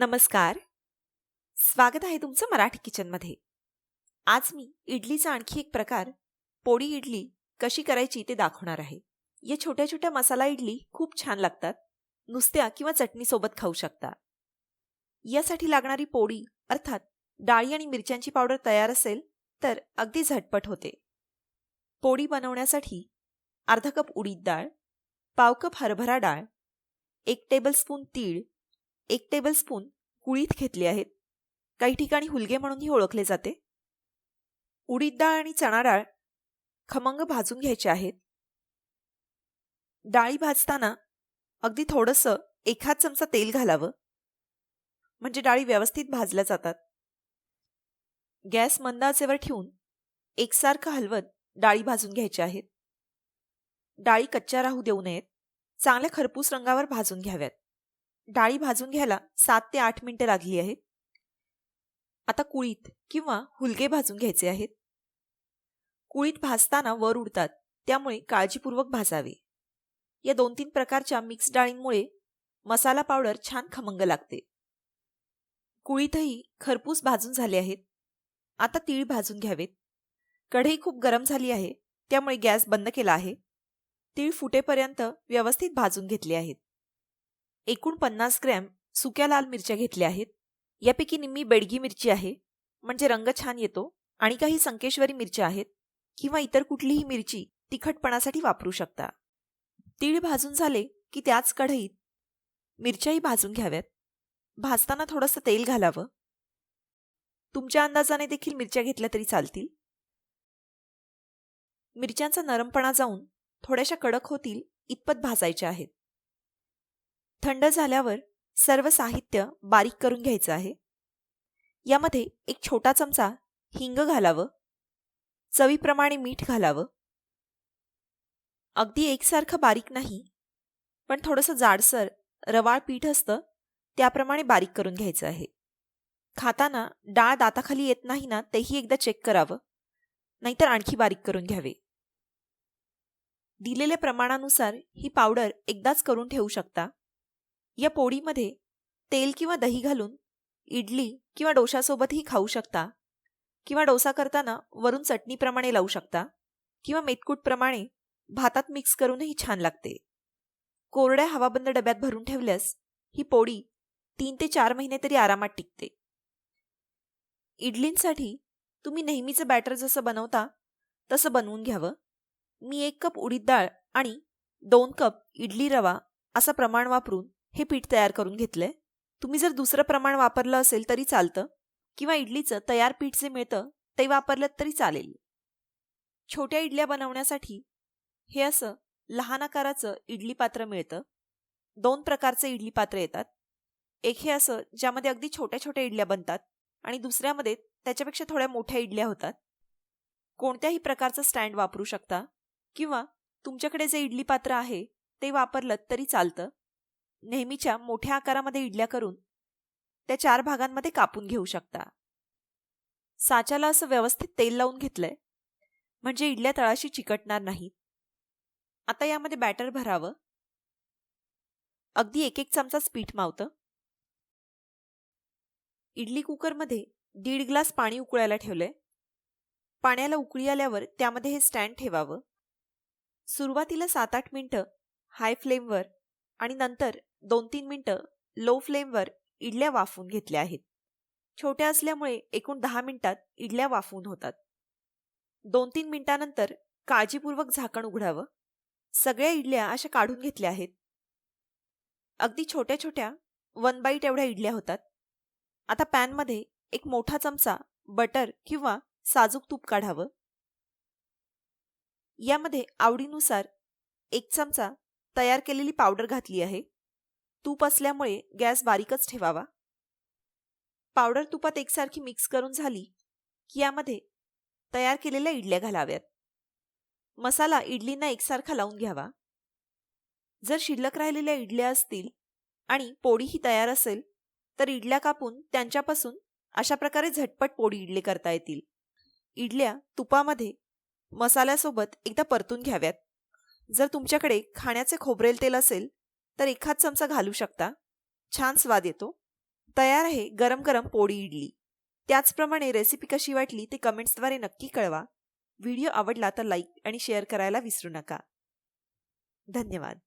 नमस्कार. स्वागत आहे तुमचं मराठी किचनमध्ये. आज मी इडलीचा आणखी एक प्रकार पोळी इडली कशी करायची ते दाखवणार आहे. या छोट्या छोट्या मसाला इडली खूप छान लागतात नुसत्या किंवा चटणीसोबत खाऊ शकता. यासाठी लागणारी पोळी अर्थात डाळी आणि मिरच्यांची पावडर तयार असेल तर अगदी झटपट होते. पोळी बनवण्यासाठी अर्धा कप उडीद डाळ पाव कप हरभरा डाळ एक टेबलस्पून तीळ एक टेबलस्पून कुळीत घेतली आहेत. काही ठिकाणी हुलगे म्हणूनही ओळखले जाते. उडीद डाळ आणि चणा डाळ खमंग भाजून घ्यायचे आहेत. डाळी भाजताना अगदी थोडंसं एखाद चमचा तेल घालावं. म्हणजे डाळी व्यवस्थित भाजल्या जातात. गॅस मंद आचेवर ठेवून एकसारखं हलवत डाळी भाजून घ्यायच्या आहेत. डाळी कच्च्या राहू देऊ नयेत. चांगल्या खरपूस रंगावर भाजून घ्याव्यात. डाळी भाजून घ्यायला सात ते आठ मिनिटं लागली आहेत. आता कुळीत किंवा हुलगे भाजून घ्यायचे आहेत. कुळीत भाजताना वर उडतात त्यामुळे काळजीपूर्वक भाजावे. या दोन तीन प्रकारच्या मिक्स डाळींमुळे मसाला पावडर छान खमंग लागते. कुळीतही खरपूस भाजून झाले आहेत. आता तीळ भाजून घ्यावेत. कढई खूप गरम झाली आहे त्यामुळे गॅस बंद केला आहे. तीळ फुटेपर्यंत व्यवस्थित भाजून घेतले आहेत. एकूण पन्नास ग्रॅम सुक्या लाल मिरच्या घेतल्या आहेत. यापैकी निम्मी बेडगी मिरची आहे म्हणजे रंग छान येतो आणि काही संकेश्वरी मिरच्या आहेत किंवा इतर कुठलीही मिरची तिखटपणासाठी वापरू शकता. तीळ भाजून झाले की त्याच कढईत मिरच्याही भाजून घ्याव्यात. भाजताना थोडंसं तेल घालावं. तुमच्या अंदाजाने देखील मिरच्या घेतल्या तरी चालतील. मिरच्यांचा नरमपणा जाऊन थोड्याशा कडक होतील इतपत भाजायच्या आहेत. थंड झाल्यावर सर्व साहित्य बारीक करून घ्यायचं आहे. यामध्ये एक छोटा चमचा हिंग घालावं. चवीप्रमाणे मीठ घालावं. अगदी एकसारखं बारीक नाही पण थोडंसं जाडसर रवाळ पीठ असतं त्याप्रमाणे बारीक करून घ्यायचं आहे. खाताना डाळ दाताखाली येत नाही ना तेही एकदा चेक करावं नाहीतर आणखी बारीक करून घ्यावे. दिलेल्या प्रमाणानुसार ही पावडर एकदाच करून ठेवू शकता. या पोळीमध्ये तेल किंवा दही घालून इडली किंवा डोशासोबतही खाऊ शकता. किंवा डोसा करताना वरून चटणीप्रमाणे लावू शकता. किंवा मेतकूटप्रमाणे भातात मिक्स करूनही छान लागते. कोरड्या हवाबंद डब्यात भरून ठेवल्यास ही पोळी तीन ते चार महिने तरी आरामात टिकते. इडलींसाठी तुम्ही नेहमीचं बॅटर जसं बनवता तसं बनवून घ्यावं मी एक कप उडीद डाळ आणि दोन कप इडली रवा असं प्रमाण वापरून हे पीठ तयार करून घेतलंय. तुम्ही जर दुसरं प्रमाण वापरलं असेल तरी चालतं. किंवा इडलीचं तयार पीठ जे मिळतं ते वापरलं तरी चालेल. छोट्या इडल्या बनवण्यासाठी हे असं लहान आकाराचं इडली पात्र मिळतं. दोन प्रकारचे इडली पात्र येतात. एक हे असं ज्यामध्ये अगदी छोट्या छोट्या इडल्या बनतात आणि दुसऱ्यामध्ये त्याच्यापेक्षा थोड्या मोठ्या इडल्या होतात. कोणत्याही प्रकारचं स्टँड वापरू शकता किंवा तुमच्याकडे जे इडली पात्र आहे ते वापरलं तरी चालतं. नेहमीच्या मोठ्या आकारामध्ये इडल्या करून त्या चार भागांमध्ये कापून घेऊ शकता. साच्याला असं व्यवस्थित तेल लावून घेतलंय म्हणजे इडल्या तळाशी चिकटणार नाहीत. आता यामध्ये बॅटर भरावं. अगदी एक एक चमचाच पीठ मावतं. इडली कुकरमध्ये दीड ग्लास पाणी उकळायला ठेवलंय. पाण्याला उकळी आल्यावर त्यामध्ये हे स्टँड ठेवावं. सुरुवातीला सात आठ मिनटं हाय फ्लेमवर आणि नंतर दोन तीन मिनटं लो फ्लेमवर इडल्या वाफवून घेतल्या आहेत. छोट्या असल्यामुळे एकूण दहा मिनिटात इडल्या वाफवून होतात. दोन तीन मिनिटानंतर काळजीपूर्वक झाकण उघडावं. सगळ्या इडल्या अशा काढून घेतल्या आहेत. अगदी छोट्या छोट्या वन बाईट एवढ्या इडल्या होतात. आता पॅनमध्ये एक मोठा चमचा बटर किंवा साजूक तूप काढावं. यामध्ये आवडीनुसार एक चमचा तयार केलेली पावडर घातली आहे. तूप असल्यामुळे गॅस बारीकच ठेवावा. पावडर तुपात एकसारखी मिक्स करून झाली की यामध्ये तयार केलेल्या इडल्या घालाव्यात. मसाला इडलींना एकसारखा लावून घ्यावा. जर शिल्लक राहिलेल्या इडल्या असतील आणि पोळीही तयार असेल तर इडल्या कापून त्यांच्यापासून अशा प्रकारे झटपट पोळी इडले करता येतील. इडल्या तुपामध्ये मसाल्यासोबत एकदा परतून घ्याव्यात. जर तुमच्याकडे खाण्याचे खोबरेल तेल असेल तर एखाद चमचा घालू शकता. छान स्वाद येतो. तयार आहे गरम गरम पोळी इडली. त्याचप्रमाणे रेसिपी कशी वाटली ते कमेंट्सद्वारे नक्की कळवा. व्हिडिओ आवडला तर लाईक आणि शेअर करायला विसरू नका. धन्यवाद.